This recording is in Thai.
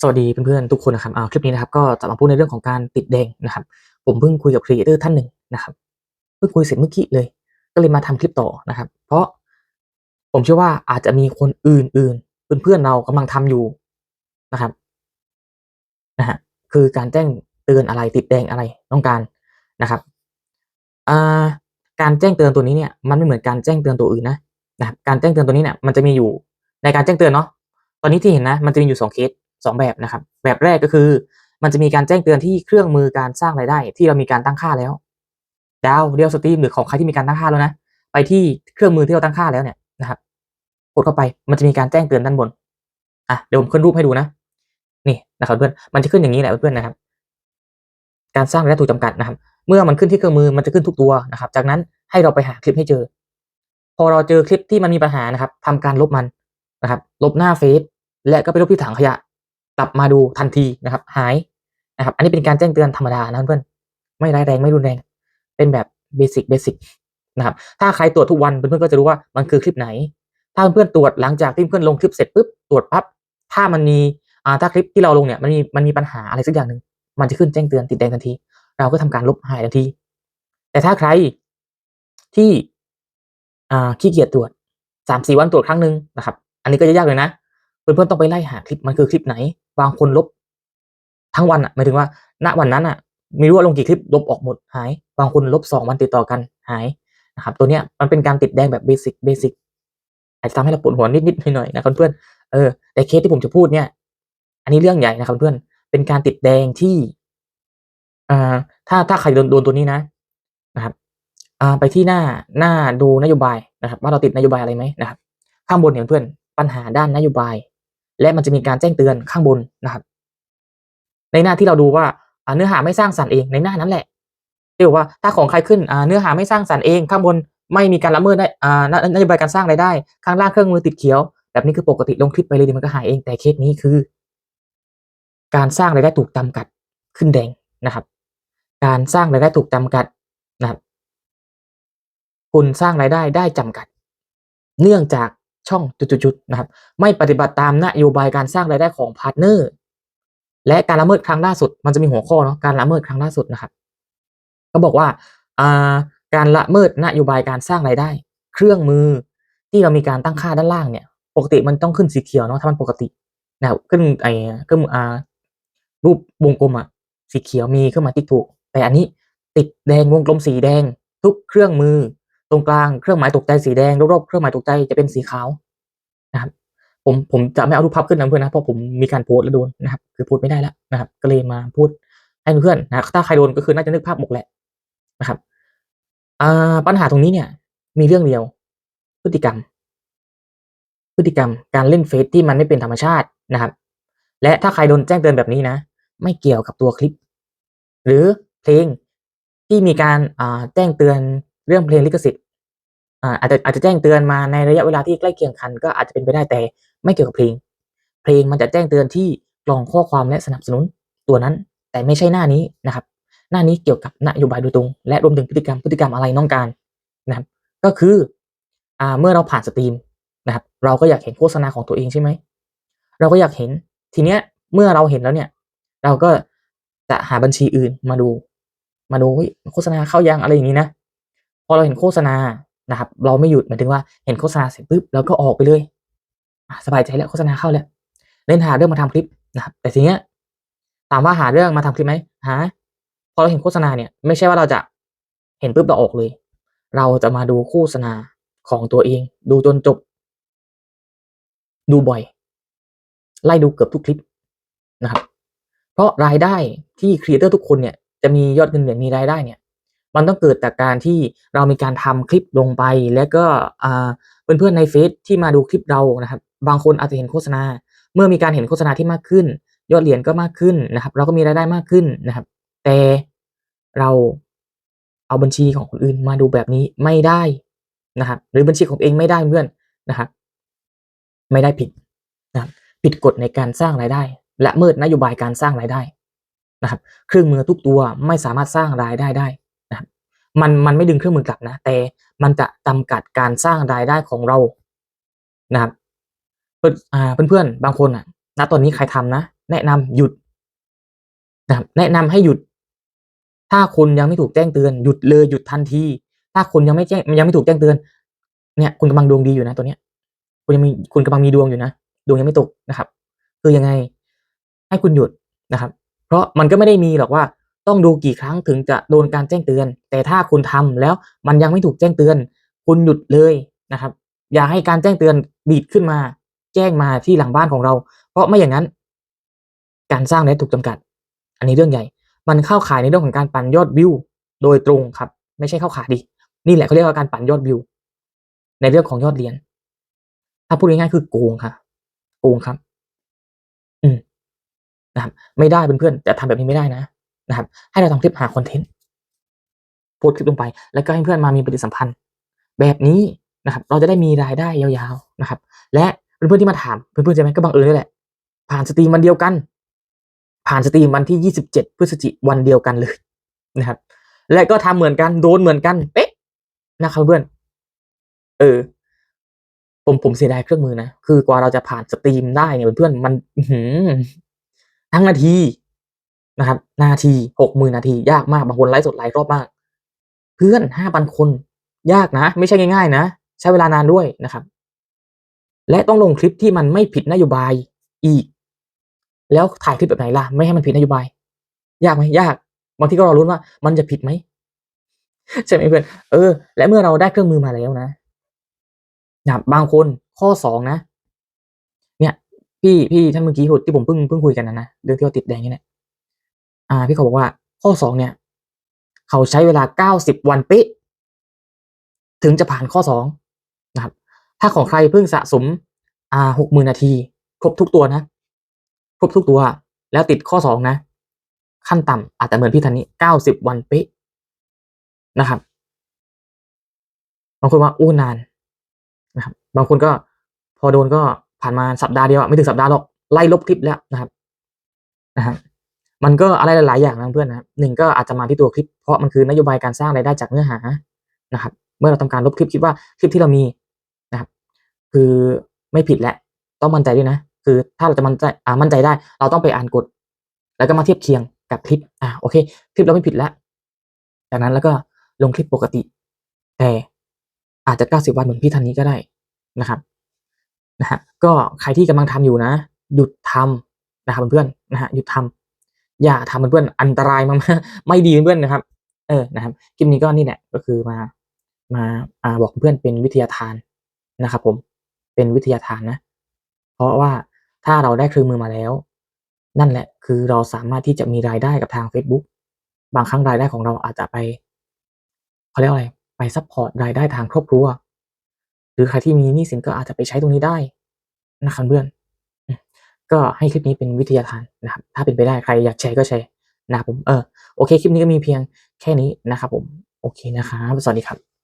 สวัสดีเพื่อนๆทุกคนนะครับเอาคลิปนี้นะครับก็จะมาพูดในเรื่องของการติดแดงนะครับ ผมเพิ่งคุยกับครีเอเตอร์ท่านหนึ่งนะครับเพิ่งคุยเสร็จเมื่อกี้เลย ก็เลยมาทำคลิปต่อนะครับ เพราะผมเชื่อว่าอาจจะมีคนอื่นๆ เพื่อนๆเรากำลังทำอยู่นะครับนะฮะคือการแจ้งเตือนอะไรติดแดงอะไรต้องการนะครับอ่าการแจ้งเตือนตัวนี้เนี่ยมันไม่เหมือนการแจ้งเตือนตัวอื่นนะนะครับการแจ้งเตือนตัวนี้เนี่ยมันจะมีอยู่ในการแจ้งเตือนเนาะตอนนี้ที่เห็นนะมันจะมีอยู่สองเคส สองแบบนะครับ แบบแรกก็คือ มันจะมีการแจ้งเตือนที่เครื่องมือการสร้างรายได้ ที่เรามีการตั้งค่าแล้วดาวเดียวสตรีมหรือของใครที่มีการตั้งค่าแล้วนะ ไปที่เครื่องมือที่เราตั้งค่าแล้วเนี่ยนะครับ กดเข้าไปมันจะมีการแจ้งเตือนด้านบนอะเดี๋ยวผมขึ้นรูปให้ดูนะ นี่นะครับเพื่อนมันจะขึ้นอย่างนี้แหละเพื่อนนะครับ การสร้างรายได้ถูกจำกัดนะครับ เมื่อมันขึ้นที่เครื่องมือมันจะขึ้นทุกตัวนะครับ จากนั้นให้เราไปหาคลิปให้เจอ พอเราเจอคลิปที่มันมีปัญหานะครับทำการลบมันนะครับ ลบหน้าเฟซและก็ไปลบที่ถังขยะ กลับมาดูทันทีนะครับ หายนะครับ อันนี้เป็นการแจ้งเตือนธรรมดานะเพื่อนไม่ร้ายแรงไม่รุนแรง เป็นแบบเบสิกเบสิกนะครับ ถ้าใครตรวจทุกวันเพื่อนๆก็จะรู้ว่ามันคือคลิปไหน ถ้าเพื่อนๆตรวจหลังจากที่เพื่อนลงคลิปเสร็จปุ๊บตรวจปั๊บถ้ามันมีอ่าถ้าคลิปที่เราลงเนี่ยมันมีมันมีปัญหาอะไรสักอย่างหนึ่งมันจะขึ้นแจ้งเตือนติดแดงทันที เราก็ทำการลบหายทันที แต่ถ้าใครที่อ่าขี้เกียจตรวจสามสี่วันตรวจครั้งหนึ่งนะครับ อันนี้ก็จะยากเลยนะ เพื่อนๆต้องไปไล่หาคลิปมันคือคลิปไหน บางคนลบ ทั้งวันอะหมายถึงว่า ณวันนั้นอะไม่รู้ว่าลงกี่คลิปลบออกหมดหาย บางคนลบสองวันติดต่อกันหายนะครับ ตัวเนี้ยมันเป็นการติดแดงแบบเบสิกเบสิกอาจจะทำให้เราปวดหัวนิดๆหน่อยๆนะครับเพื่อนเออแต่เคสที่ผมจะพูดเนี่ย อันนี้เรื่องใหญ่นะครับเพื่อนเป็นการติดแดงที่อ่าถ้าถ้าใครโดนโดนตัวนี้นะนะครับอ่าไปที่หน้าหน้าดูนโยบายนะครับ ว่าเราติดนโยบายอะไรไหมนะครับ ข้างบนเนี่ยเพื่อนปัญหาด้านนโยบาย และมันจะมีการแจ้งเตือนข้างบนนะครับ ในหน้าที่เราดูว่าเนื้อหาไม่สร้างสรรค์เองในหน้านั้นแหละที่บอกว่าถ้าของใครขึ้นเนื้อหาไม่สร้างสรรค์เองข้างบนไม่มีการละเมิดได้นโยบายการสร้างรายได้ ข้างล่างเครื่องมือติดเขียว แบบนี้คือปกติลงคลิปไปเลยมันก็หายเองแต่เคสนี้คือ การสร้างรายได้ถูกจำกัดขึ้นแดงนะครับ การสร้างรายได้ถูกจำกัดนะครับคุณสร้างรายได้ได้จำกัด เนื่องจาก ช่องจุดๆนะครับ ไม่ปฏิบัติตามนโยบายการสร้างรายได้ของพาร์ทเนอร์และการละเมิดครั้งล่าสุด มันจะมีหัวข้อเนาะการละเมิดครั้งล่าสุดนะครับเขาบอกว่าการละเมิดนโยบายการสร้างรายได้ เครื่องมือที่เรามีการตั้งค่าด้านล่างเนี่ย ปกติมันต้องขึ้นสีเขียวเนาะถ้ามันปกตินะครับขึ้นไอ้เครื่องมืออ่ารูปวงกลมอะสีเขียวมีเครื่องหมายติ๊กถูก แต่อันนี้ติดแดงวงกลมสีแดงทุกเครื่องมือ ตรงกลางเครื่องหมายตกใจสีแดงรอบๆเครื่องหมายตกใจจะเป็นสีขาวนะครับ ผมผมจะไม่เอารูปภาพขึ้นนะเพื่อนนะเพราะผมมีการโพสแล้วโดนนะครับ คือโพสไม่ได้แล้วนะครับ ก็เลยมาพูดให้เพื่อนนะถ้าใครโดนก็คือน่าจะนึกภาพออกแหละนะครับอ่าปัญหาตรงนี้เนี่ย มีเรื่องเดียว พฤติกรรม พฤติกรรมการเล่นเฟซที่มันไม่เป็นธรรมชาตินะครับ และถ้าใครโดนแจ้งเตือนแบบนี้นะ ไม่เกี่ยวกับตัวคลิป หรือเพลงที่มีการแจ้งเตือน เรื่องเพลงลิขสิทธิ์อาจจะอาจจะแจ้งเตือนมาในระยะเวลาที่ใกล้เคียงกัน ก็อาจจะเป็นไปได้แต่ไม่เกี่ยวกับเพลง เพลงมันจะแจ้งเตือนที่กล่องข้อความและสนับสนุนตัวนั้น แต่ไม่ใช่หน้านี้นะครับ หน้านี้เกี่ยวกับนโยบายโดยตรง และรวมถึงพฤติกรรมพฤติกรรมอะไรต้องการนะครับ ก็คืออ่าเมื่อเราผ่านสตรีมนะครับ เราก็อยากเห็นโฆษณาของตัวเองใช่ไหมเราก็อยากเห็นทีเนี้ยเมื่อเราเห็นแล้วเนี่ย เราก็จะหาบัญชีอื่นมาดู มาดูโฆษณาเข้ายังอะไรอย่างนี้นะ พอเราเห็นโฆษณานะครับ เราไม่หยุดหมายถึงว่าเห็นโฆษณาเสร็จปุ๊บเราก็ออกไปเลยสบายใจแล้วโฆษณาเข้าแล้วเล่นหาเรื่องมาทำคลิปนะครับ แต่ทีเนี้ยถามว่าหาเรื่องมาทำคลิปไหมหาพอเราเห็นโฆษณาเนี่ย ไม่ใช่ว่าเราจะเห็นปุ๊บเราออกเลย เราจะมาดูโฆษณาของตัวเอง ดูจนจบ ดูบ่อย ไล่ดูเกือบทุกคลิปนะครับ เพราะรายได้ที่ครีเอเตอร์ทุกคนเนี่ยจะมียอดเงินเนี่ยมีรายได้เนี่ย มันต้องเกิดจากการที่เรามีการทำคลิปลงไป แล้วก็เพื่อนๆในเฟซที่มาดูคลิปเรานะครับ บางคนอาจจะเห็นโฆษณา เมื่อมีการเห็นโฆษณาที่มากขึ้น ยอดเหรียญก็มากขึ้นนะครับ เราก็มีรายได้มากขึ้นนะครับ แต่เราเอาบัญชีของคนอื่นมาดูแบบนี้ไม่ได้นะครับ หรือบัญชีของเองไม่ได้เพื่อนนะครับ ไม่ได้ผิดนะครับผิดกฎในการสร้างรายได้ และเมิดนโยบายการสร้างรายได้นะครับ เครื่องมือทุกตัวไม่สามารถสร้างรายได้ได้ มันมันไม่ดึงเครื่องมือกลับนะ แต่มันจะจำกัดการสร้างรายได้ของเรานะครับเพื่อนเพื่อนๆบางคนอะณตอนนี้ใครทำนะ แนะนำหยุดนะครับแนะนำให้หยุด ถ้าคุณยังไม่ถูกแจ้งเตือนหยุดเลยหยุดทันที ถ้าคุณยังไม่แจ้งยังไม่ถูกแจ้งเตือน เนี่ย คุณกำลังดวงดีอยู่นะตัวเนี้ย คุณยังมีคุณกำลังมีดวงอยู่นะดวงยังไม่ตกนะครับ คือยังไง ให้คุณหยุดนะครับ เพราะมันก็ไม่ได้มีหรอกว่า ต้องดูกี่ครั้งถึงจะโดนการแจ้งเตือน แต่ถ้าคุณทำแล้วมันยังไม่ถูกแจ้งเตือน คุณหยุดเลยนะครับ อย่าให้การแจ้งเตือนดีดขึ้นมา แจ้งมาที่หลังบ้านของเรา เพราะไม่อย่างนั้น การสร้างเน็ตถูกจำกัด อันนี้เรื่องใหญ่ มันเข้าข่ายในเรื่องของการปั่นยอดวิวโดยตรงครับ ไม่ใช่เข้าข่ายดินี่แหละเขาเรียกว่าการปั่นยอดวิว ในเรื่องของยอดเรียน ถ้าพูดง่ายๆคือโกงค่ะ โกงครับ อืมนะครับ ไม่ได้เพื่อนๆจะทำแบบนี้ไม่ได้นะ นะครับ ให้เราทำคลิปหาคอนเทนต์โพสต์คลิปลงไป แล้วก็ให้เพื่อนมามีปฏิสัมพันธ์ แบบนี้นะครับ เราจะได้มีรายได้ยาวๆนะครับ และเพื่อนๆที่มาถามเพื่อนๆใช่ไหมก็บังเอิญนี่แหละ ผ่านสตรีมวันเดียวกัน ผ่านสตรีมวันที่ยี่สิบเจ็ดพฤศจิวันเดียวกันเลยนะครับ และก็ทำเหมือนกันโดนเหมือนกันเป๊ะนะครับเพื่อนเออผมผมเสียดายเครื่องมือนะ คือกว่าเราจะผ่านสตรีมได้เนี่ยเพื่อนๆมันหือทั้งนาที นะครับนาทีหกหมื่นนาที ยากมากบางคนไลฟ์สดหลายรอบมาก เพื่อนห้าพันคน ยากนะ ไม่ใช่ง่ายๆนะ ใช้เวลานานด้วยนะครับ และต้องลงคลิปที่มันไม่ผิดนโยบายอีก แล้วถ่ายคลิปแบบไหนล่ะ ไม่ให้มันผิดนโยบาย ยากไหมยากบางทีก็รอรุ้นว่า มันจะผิดไหมใช่ไหมเพื่อนเออ และเมื่อเราได้เครื่องมือมาแล้วนะนะบบางคนข้อสองนะ เนี่ย พี่พี่ท่านเมื่อกี้ที่ผมเพิ่งเพิ่งคุยกันนะนะเรื่องที่ว่าติดแดงนี่แหละ อ่าพี่เขาบอกว่าข้อสองเนี่ย เขาใช้เวลาเก้าสิบวันเป๊ะถึงจะผ่านข้อสองนะครับ ถ้าของใครเพิ่งสะสมอ่าหกหมื่นนาที ครบทุกตัวนะ ครบทุกตัว แล้วติดข้อสองนะ ขั้นต่ำอาจจะเหมือนพี่ทันนี้เก้าสิบวันเป๊ะนะครับบางคนว่าอู้นานนะครับ บางคนก็พอโดนก็ผ่านมาสัปดาห์เดียวไม่ถึงสัปดาห์หรอกไล่ลบคลิปแล้วนะครับนะครับ มันก็อะไรหลาย ๆ อย่างนะเพื่อนนะหนึ่งก็อาจจะมาที่ตัวคลิป เพราะมันคือนโยบายการสร้างรายได้จากเนื้อหานะครับ เมื่อเราทำการลบคลิปคิดว่าคลิปที่เรามีนะครับ คือไม่ผิดแหละต้องมั่นใจด้วยนะ คือถ้าเราจะมั่นใจอ่ามั่นใจได้ เราต้องไปอ่านกฎแล้วก็มาเทียบเคียงกับคลิปอ่าโอเค คลิปเราไม่ผิดแล้ว จากนั้นแล้วก็ลงคลิปปกติ แต่อาจจะเก้าสิบวันเหมือนพี่ทันนี้ก็ได้นะครับนะฮะก็ใครที่กำลังทำอยู่นะ หยุดทำนะครับเพื่อนๆนะฮะหยุดทำ อย่าทำเพื่อนอันตรายมากๆไม่ดีเพื่อนนะครับ เออนะครับคลิปนี้ก็นี่แหละก็คือมามาอ่าบอกเพื่อนเป็นวิทยาทานนะครับ ผมเป็นวิทยาทานนะ เพราะว่าถ้าเราได้เครื่องมือมาแล้ว นั่นแหละคือเราสามารถที่จะมีรายได้กับทาง Facebook บางครั้งรายได้ของเราอาจจะไปเขาเรียกอะไรไปซัพพอร์ตรายได้ทางครอบครัว หรือใครที่มีหนี้สินก็อาจจะไปใช้ตรงนี้ได้นะครับเพื่อน ก็ให้คลิปนี้เป็นวิทยาทานนะครับ ถ้าเป็นไปได้ใครอยากแชร์ก็แชร์นะครับผมเออโอเคคลิปนี้ก็มีเพียงแค่นี้นะครับผมโอเคนะครับ สวัสดีครับ